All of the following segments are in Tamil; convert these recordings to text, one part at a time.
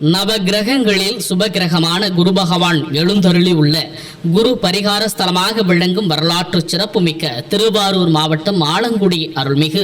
நவ கிரகங்களில் சுபகிரகமான குரு பகவான் எழுந்தருளி உள்ள குரு பரிகார ஸ்தலமாக விளங்கும் வரலாற்று சிறப்புமிக்க திருவாரூர் மாவட்டம் ஆலங்குடி அருள்மிகு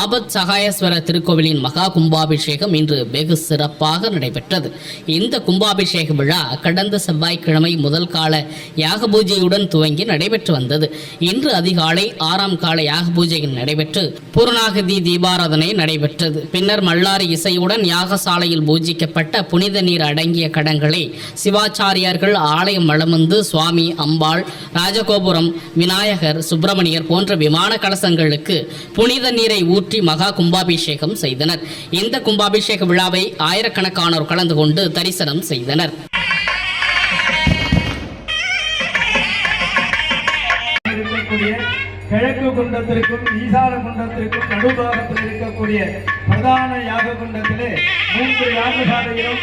ஆபத் சகாயஸ்வர திருக்கோவிலின் மகா கும்பாபிஷேகம் இன்று வெகு சிறப்பாக நடைபெற்றது. இந்த கும்பாபிஷேக விழா கடந்த செவ்வாய்க்கிழமை முதல் கால யாக பூஜையுடன் துவங்கி நடைபெற்று வந்தது. இன்று அதிகாலை ஆறாம் கால யாக பூஜையில் நடைபெற்று பூர்ணாகதி தீபாராதனை நடைபெற்றது. பின்னர் மல்லாரி இசையுடன் யாகசாலையில் பூஜிக்கப்பட்ட புனித நீர் அடங்கிய கடங்களை சிவாச்சாரியார்கள் ஆலயம் வலம் சுவாமி அம்பாள் ராஜகோபுரம் விநாயகர் சுப்பிரமணியர் போன்ற விமான கலசங்களுக்கு புனித நீரை ஊற்றி மகா கும்பாபிஷேகம் செய்தனர். இந்த கும்பாபிஷேக விழாவை ஆயிரக்கணக்கானோர் கலந்து கொண்டு தரிசனம் செய்தனர். இருக்கக்கூடிய கிழக்கு குண்டத்திற்கும் ஈசான குண்டத்திற்கும் நடுபாகத்தில் இருக்கக்கூடிய பிரதான யாக குண்டத்திலே மூன்று யாகசாலையிலும்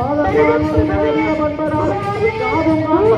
அங்க காதும்